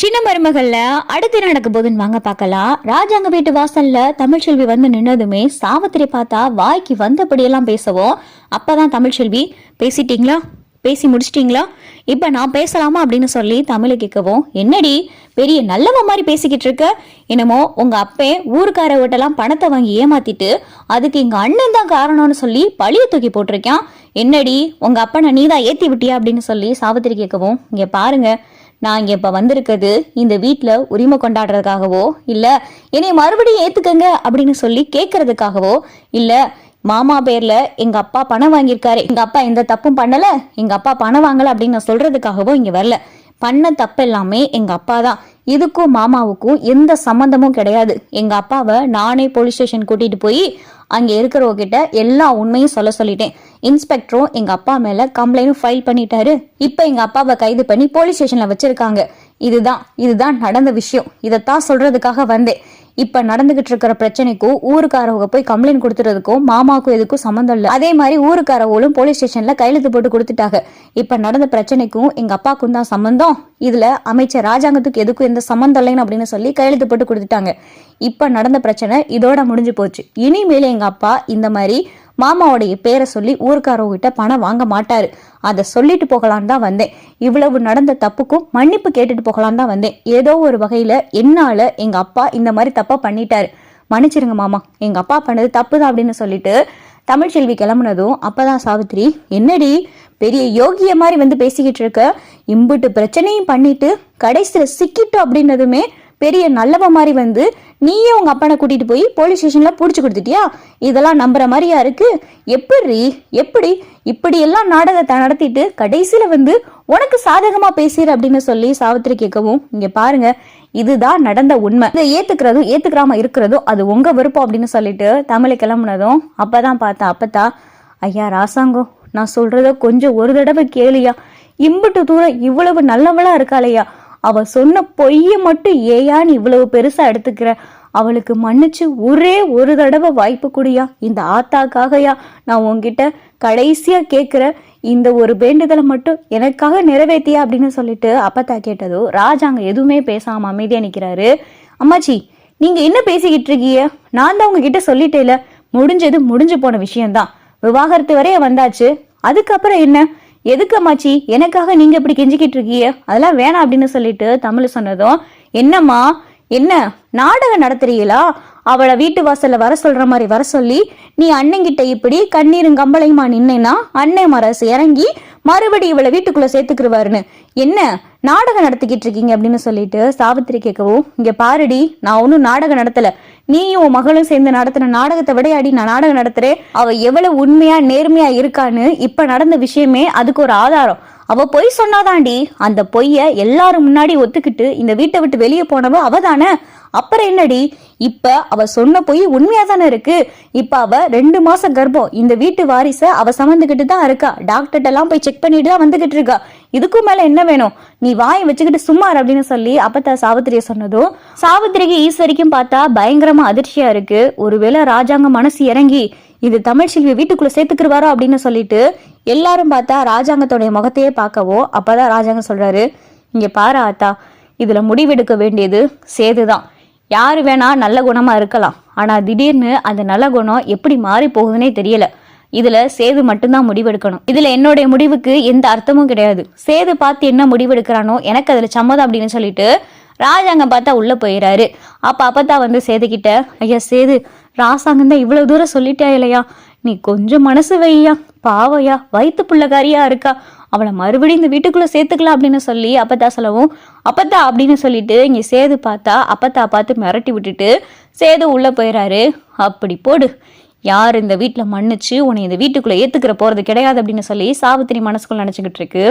சின்ன மருமகள்ல அடுத்து என்ன நடக்க போகுதுன்னு வாங்க பார்க்கலாம். ராஜாங்க வீட்டு வாசல்ல தமிழ்ச்செல்வி வந்து நின்னதுமே சாவித்திரி பார்த்தா வாய்க்கு வந்தபடியெல்லாம் பேசவும். அப்பதான் தமிழ்ச்செல்வி பேசிட்டீங்களா? பேசி முடிச்சிட்டீங்களா? இப்ப நான் பேசலாமா அப்படின்னு சொல்லி தமிழை கேட்கவும் என்னடி பெரிய நல்லவ மாதிரி பேசிக்கிட்டு இருக்க? என்னமோ உங்க அப்பே ஊருக்கார வீட்டெல்லாம் பணத்தை வாங்கி ஏமாத்திட்டு அதுக்கு எங்க அண்ணன் தான் காரணம்னு சொல்லி பழிய தூக்கி போட்டிருக்கான். என்னடி உங்க அப்பனை நீதான் ஏத்தி விட்டியா அப்படின்னு சொல்லி சாவித்திரி கேட்கவும் இங்க பாருங்க. நான் இங்க இப்ப வந்திருக்கிறது இந்த வீட்டில் உரிமை கொண்டாடுறதுக்காகவோ இல்லை என்னை மறுபடியும் ஏத்துக்கங்க அப்படின்னு சொல்லி கேட்கறதுக்காகவோ இல்லை மாமா பேர்ல எங்க அப்பா பணம் வாங்கியிருக்காரு எங்க அப்பா எந்த தப்பும் பண்ணல எங்க அப்பா பணம் வாங்கல அப்படின்னு நான் சொல்றதுக்காகவோ இங்க வரல. பண்ண தப்பெல்லாமே எங்கள் எங்க அப்பா தான். இதுக்கும் மாமாவுக்கும் எந்த சம்மந்தமும் கிடையாது. எங்க அப்பாவை நானே போலீஸ் ஸ்டேஷன் கூட்டிட்டு போய் அங்க இருக்கிறவங்கிட்ட எல்லா உண்மையும் சொல்ல சொல்லிட்டேன். இன்ஸ்பெக்டரும் எங்க அப்பா மேல கம்ப்ளைண்டும் ஃபைல் பண்ணிட்டாரு. இப்போ எங்க அப்பாவை கைது பண்ணி போலீஸ் ஸ்டேஷன்ல வச்சிருக்காங்க. இதுதான் இதுதான் நடந்த விஷயம். இதைத்தான் சொல்றதுக்காக வந்தேன். இப்ப நடந்துகிட்டு இருக்கிற பிரச்சனைக்கும் ஊருக்காரவங்க போய் கம்ப்ளைண்ட் கொடுத்துறதுக்கும் மாமாவுக்கும் எதுக்கும் சம்மந்தம் இல்லை. அதே மாதிரி ஊருக்காரவங்களும் போலீஸ் ஸ்டேஷன்ல கையெழுத்து போட்டு கொடுத்துட்டாங்க. இப்ப நடந்த பிரச்சனைக்கும் எங்க அப்பாவுக்கும் தான் சம்மந்தம். இதுல அமைச்சர் ராஜாங்கத்துக்கு எதுக்கும் எந்த சம்மந்தம் இல்லைன்னு அப்படின்னு சொல்லி கையெழுத்து போட்டு கொடுத்துட்டாங்க. இப்ப நடந்த பிரச்சனை இதோட முடிஞ்சு போச்சு. இனிமேல் எங்க அப்பா இந்த மாதிரி மாமாவுடைய பேரை சொல்லி ஊருக்காரவங்கிட்ட பணம் வாங்க மாட்டாரு. அதை சொல்லிட்டு போகலான்னு தான் வந்தேன். இவ்வளவு நடந்த தப்புக்கும் மன்னிப்பு கேட்டுட்டு போகலான்னு தான் வந்தேன். ஏதோ ஒரு வகையில என்னால எங்க அப்பா இந்த மாதிரி தப்பா பண்ணிட்டாரு. மன்னிச்சிருங்க மாமா. எங்க அப்பா பண்ணது தப்பு தான் அப்படின்னு சொல்லிட்டு தமிழ்ச்செல்வி கிளம்புனதும் அப்பதான் சாவித்திரி என்னடி? பெரிய யோகிய மாதிரி வந்து பேசிக்கிட்டு இருக்க. இம்புட்டு பிரச்சனையும் பண்ணிட்டு கடைசியில் சிக்கிட்டோம் அப்படின்னதுமே பெரிய நல்லவ மாதிரி வந்து நீயே உங்கள் அப்பனை கூட்டிகிட்டு போய் போலீஸ் ஸ்டேஷனில் பிடிச்சி கொடுத்துட்டியா? இதெல்லாம் நம்புகிற மாதிரியா இருக்கு? எப்படி எப்படி? இப்படியெல்லாம் நாடகத்தை நடத்திட்டு கடைசியில் வந்து உனக்கு சாதகமாக பேசுகிற அப்படின்னு சொல்லி சாவித்திரி கேட்கவும் இங்கே பாருங்க இதுதான் நடந்த உண்மை. இதை ஏற்றுக்கிறதும் ஏற்றுக்கிறாம இருக்கிறதும் அது உங்கள் விருப்பம் அப்படின்னு சொல்லிட்டு தமிழை கிளம்புனதும் அப்போ தான் பார்த்தா அப்பத்தா ஐயா ராசாங்கம் நான் சொல்கிறத கொஞ்சம் ஒரு தடவை கேளியா இம்புட்டு தூரம் இவ்வளவு நல்லவளா இருக்காளையா? அவ சொன்ன பொய்ய மட்டும் ஏயான்னு இவ்வளவு பெருசா எடுத்துக்கிற? அவளுக்கு மன்னிச்சு ஒரே ஒரு தடவை வாய்ப்பு குடியா? இந்த ஆத்தாக்காகயா? நான் உங்ககிட்ட கடைசியா கேட்குற இந்த ஒரு வேண்டுதலை மட்டும் எனக்காக நிறைவேற்றியா அப்படின்னு சொல்லிட்டு அப்பத்தா கேட்டதோ ராஜாங்க எதுவுமே பேசாம அமைதியா நிக்கிறாரு. அம்மாச்சி நீங்க என்ன பேசிக்கிட்டு இருக்கீங்க? நான் தான் உங்ககிட்ட சொல்லிட்டேல. முடிஞ்சது முடிஞ்சு போன விஷயம்தான். விவாகரத்து வரைய வந்தாச்சு. அதுக்கப்புறம் என்ன? எதுக்கு அம்மாச்சி? எனக்காக நீங்க இப்படி கெஞ்சிக்கிட்டு இருக்கீங்க? அதெல்லாம் வேணாம் அப்படின்னு சொல்லிட்டு தமிழ் சொன்னதும் என்னம்மா என்ன நாடகம் நடத்துறீங்களா? அவளை வீட்டு வாசல்ல வர சொல்ற மாதிரி வர சொல்லி நீ அண்ணங்கிட்ட இப்படி கண்ணீரும் கம்பளையுமா நின்னேன்னா அண்ணன் மரசு இறங்கி மறுபடி இவளை வீட்டுக்குள்ள சேர்த்துக்கிருவாருன்னு. என்ன நாடகம் நடத்திக்கிட்டு இருக்கீங்க? அப்படின்னு சொல்லிட்டு சாவித்திரி கேட்கவும் இங்க பாருடி நான் ஒன்றும் நாடகம் நடத்தல. நீயும் உன் மகளும் சேர்ந்து நடத்தின நாடகத்தை விடையாடி நான் நாடகம் நடத்துறேன். அவ எவ்வளவு உண்மையா நேர்மையா இருக்கான்னு இப்ப நடந்த விஷயமே அதுக்கு ஒரு ஆதாரம். அவ பொய் சொன்னாதாண்டி அந்த பொய்ய எல்லாரும் முன்னாடி ஒத்துக்கிட்டு இந்த வீட்டை விட்டு வெளியே போனவ அவதானே அப்புறம் என்னடி? இப்ப அவ சொன்ன போய் உண்மையா தானே இருக்கு? இப்ப அவ ரெண்டு மாசம் கர்ப்பம். இந்த வீட்டு வாரிச அவ சமந்துகிட்டு தான் இருக்கா. டாக்டர்கிட்ட எல்லாம் போய் செக் பண்ணிட்டு தான் வந்துகிட்டு இருக்கா. இதுக்கும் மேல என்ன வேணும்? நீ வாய் வச்சுக்கிட்டு சும்மார் அப்படின்னு சொல்லி அப்பத்த சாவித்திரிய சொன்னதும் சாவித்திரிக்கு ஈஸ்வரிக்கும் பார்த்தா பயங்கரமா அதிர்ச்சியா இருக்கு. ஒருவேளை ராஜாங்க மனசு இறங்கி இது தமிழ்ச்செல்வி வீட்டுக்குள்ள சேர்த்துக்கிருவாரோ அப்படின்னு சொல்லிட்டு எல்லாரும் பார்த்தா ராஜாங்கத்தோடைய முகத்தையே பார்க்கவோ அப்பதான் ராஜாங்கம் சொல்றாரு இங்க பாரு ஆத்தா இதுல முடிவெடுக்க வேண்டியது சேதுதான். யார் வேணா நல்ல குணமாக இருக்கலாம். ஆனால் திடீர்னு அந்த நல்ல குணம் எப்படி மாறி போகுதுன்னே தெரியல. இதுல சேது மட்டும்தான் முடிவெடுக்கணும். இதுல என்னுடைய முடிவுக்கு எந்த அர்த்தமும் கிடையாது. சேது பார்த்து என்ன முடிவெடுக்கிறானோ எனக்கு அதுல சம்மதம் அப்படின்னு சொல்லிட்டு ராஜாங்க பார்த்தா உள்ள போயிடுறாரு அப்ப அப்பதான் வந்து சேதுக்கிட்ட ஐயா சேது ராசாங்கம் தான் இவ்வளவு தூரம் சொல்லிட்டா இல்லையா? நீ கொஞ்சம் மனசு வையா பாவையா வயிற்று புள்ளக்காரியா இருக்கா? அவளை மறுபடியும் இந்த வீட்டுக்குள்ள சேர்த்துக்கலாம் அப்படின்னு சொல்லி அப்பத்தா சொல்லவும் அப்பத்தா அப்படின்னு சொல்லிட்டு இங்க சேது பார்த்தா அப்பத்தா பார்த்து மிரட்டி விட்டுட்டு சேது உள்ள போயிடுறாரு அப்படி போடு. யார் இந்த வீட்டில் மன்னிச்சு உன்னை இந்த வீட்டுக்குள்ளே ஏற்றுக்கிற போகிறது கிடையாது அப்படின்னு சொல்லி சாவித்திரி மனசுக்குள்ள நினச்சிக்கிட்டு இருக்கு.